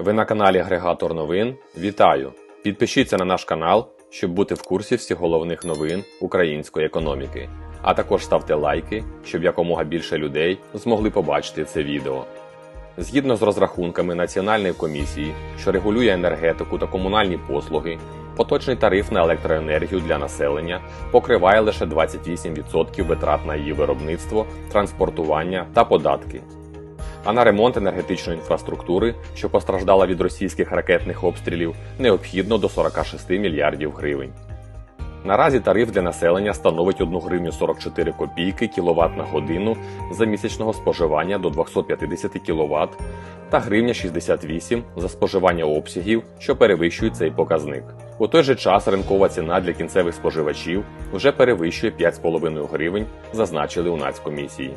Ви на каналі Агрегатор новин. Вітаю! Підпишіться на наш канал, щоб бути в курсі всіх головних новин української економіки. А також ставте лайки, щоб якомога більше людей змогли побачити це відео. Згідно з розрахунками Національної комісії, що регулює енергетику та комунальні послуги, поточний тариф на електроенергію для населення покриває лише 28% витрат на її виробництво, транспортування та податки. А на ремонт енергетичної інфраструктури, що постраждала від російських ракетних обстрілів, необхідно до 46 мільярдів гривень. Наразі тариф для населення становить 1 гривню 44 копійки кВт на годину за місячного споживання до 250 кВт та гривня 68 за споживання обсягів, що перевищують цей показник. У той же час ринкова ціна для кінцевих споживачів вже перевищує 5,5 гривень, зазначили у Нацкомісії.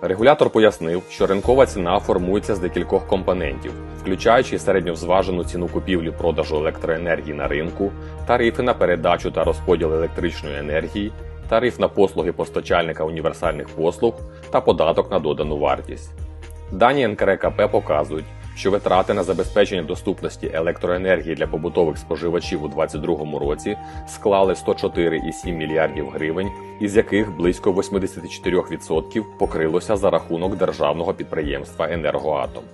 Регулятор пояснив, що ринкова ціна формується з декількох компонентів, включаючи середньовзважену ціну купівлі-продажу електроенергії на ринку, тарифи на передачу та розподіл електричної енергії, тариф на послуги постачальника універсальних послуг та податок на додану вартість. Дані НКРКП показують, що витрати на забезпечення доступності електроенергії для побутових споживачів у 2022 році склали 104,7 мільярдів гривень, із яких близько 84% покрилося за рахунок державного підприємства Енергоатом.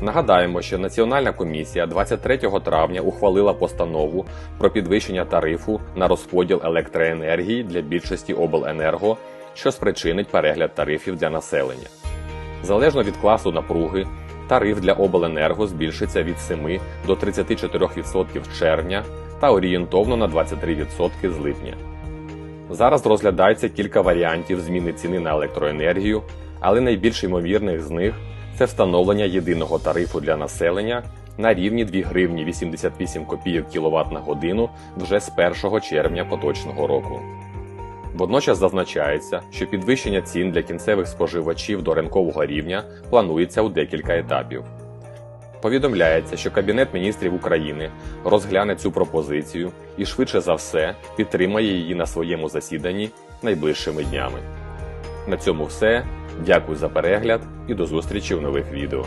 Нагадаємо, що Національна комісія 23 травня ухвалила постанову про підвищення тарифу на розподіл електроенергії для більшості обленерго, що спричинить перегляд тарифів для населення. Залежно від класу напруги, тариф для обленерго збільшиться від 7 до 34% з червня та орієнтовно на 23% з липня. Зараз розглядається кілька варіантів зміни ціни на електроенергію, але найбільш ймовірних з них це встановлення єдиного тарифу для населення на рівні 2 гривні 88 копійок кВт на годину вже з 1 червня поточного року. Водночас зазначається, що підвищення цін для кінцевих споживачів до ринкового рівня планується у декілька етапів. Повідомляється, що Кабінет міністрів України розгляне цю пропозицію і швидше за все підтримає її на своєму засіданні найближчими днями. На цьому все. Дякую за перегляд і до зустрічі в нових відео.